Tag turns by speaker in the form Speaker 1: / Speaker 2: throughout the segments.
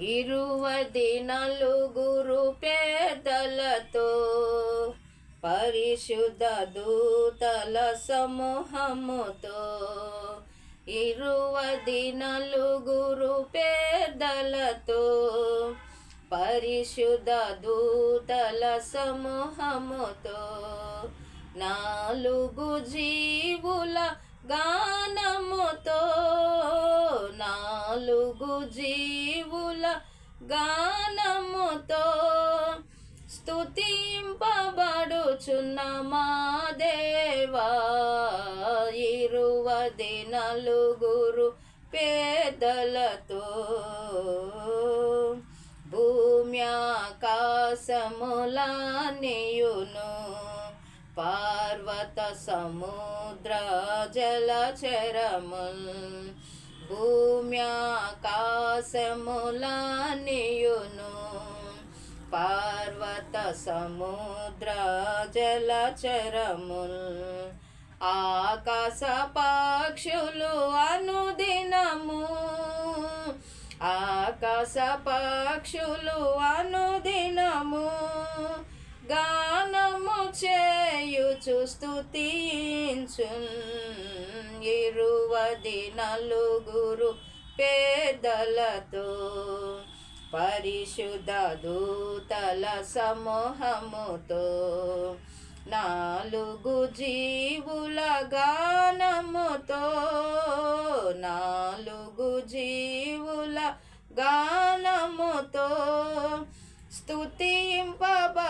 Speaker 1: ఇరువది నలుగురు పేదలతో పరిశుద్ధ దూతల సమూహముతో ఇరువది నలుగురు పేదలతో పరిశుద్ధ దూతల సమూహముతో నాలుగు జీవుల గాన గానముతో స్తుతింపబడుచున్న మా దేవా ఇరువది నలుగురు పేదలతో భూమ్యాకాశములనియును పార్వత సముద్ర జలచరముల్ భూమ్యాకాశములనియును. పార్వత సముద్ర జలచరముల్. ఆకాశ పక్షులు అనుదినము. ఆకాశ పక్షులు అనుదినము. గానము చేయుచు స్థుతించు ఇరువది నలుగురు పేదలతో పరిశుద్ధ దూతల సమూహముతో నాలుగు జీవుల గానముతో నాలుగు జీవుల గానముతో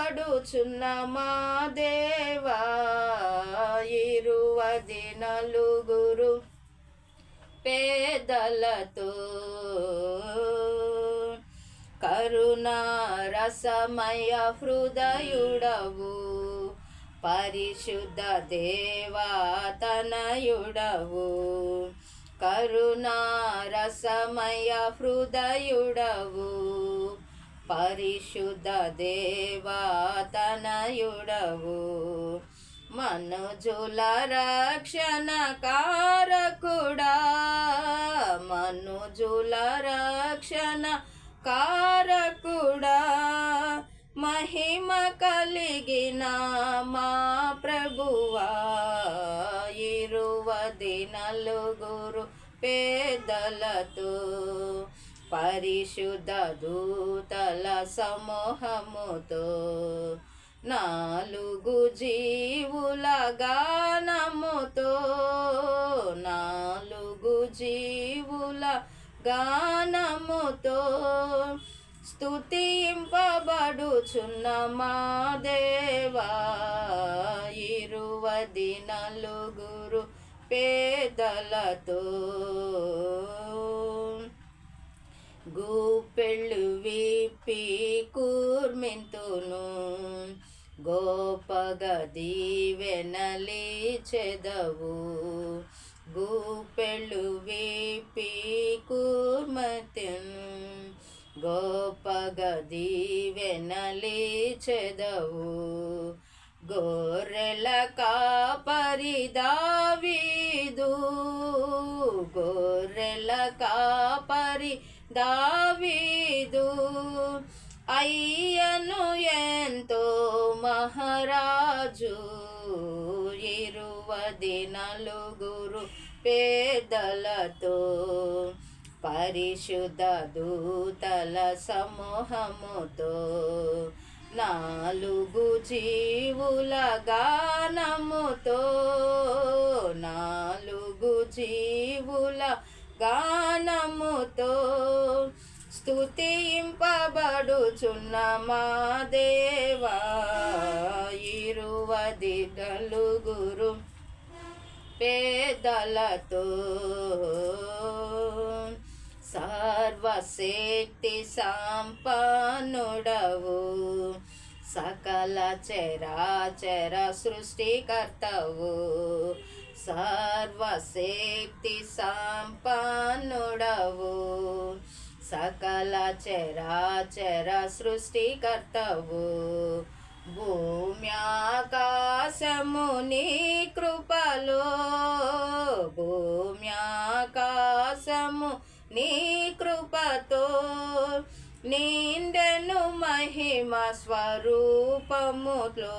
Speaker 1: స్తుతింపబడుచున్న మా దేవా ఇరువది నలుగురు పేదలతో కరుణారసమయ హృదయుడవు పరిశుద్ధ దేవాతనయుడవు కరుణారసమయ హృదయుడవు. పరిశుద్ధ దేవాతనయుడవు మనుజుల రక్షణ కారకుడా. మనుజుల రక్షణ కారకుడా. మహిమ కలిగిన మా ప్రభువా ఇరువది నలుగురు పేదలతో. పరిశుద్ధ దూతల సమూహముతో నాలుగు జీవుల గానముతో నాలుగు జీవుల గానముతో స్తుతింపబడుచున్న మా దేవా ఇరువది నలుగురు పేదలతో గూపెళ్ళు విప్పి కూర్మింతును. గోపగ దీవెనలి చెదవు. గూపెళ్ళు విప్పి కూర్మతిను. గోపగ దీవెనలి చెదవు. గొర్రెల కాపరి దావీదు. అయ్యను ఎంతో మహారాజు. ఇరువది నలుగురు పేదలతో పరిశుద్ధ దూతల సమూహముతో నాలుగు జీవుల గానముతో నాలుగు జీవుల గానముతో స్తుతింపబడుచున్న మా దేవా ఇరువది నలుగురు పేదలతో సర్వశక్తి సంపన్నుడవు సకల చరాచర సృష్టికర్తవు. సర్వశక్తి సంపన్నుడవు సకల చరాచర సృష్టికర్తవు. భూమ్యాకాశముని కృపలో భూమ్యాకాశము నీ కృపతో నిండెను మహి స్వరూపములో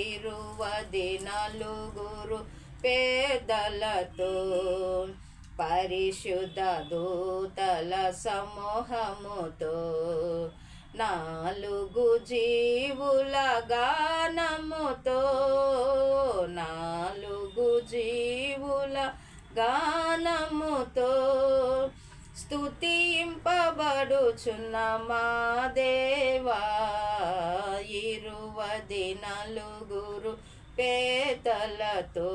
Speaker 1: ఇరువది నలుగురు పేదలతో పరిశుద్ధ దూతల సమూహముతో నాలుగు జీవుల గానముతో నాలుగు జీవుల గానముతో స్తుతింపబడుచున్న మా దేవా? ఇరువది నలుగురు పేదలతో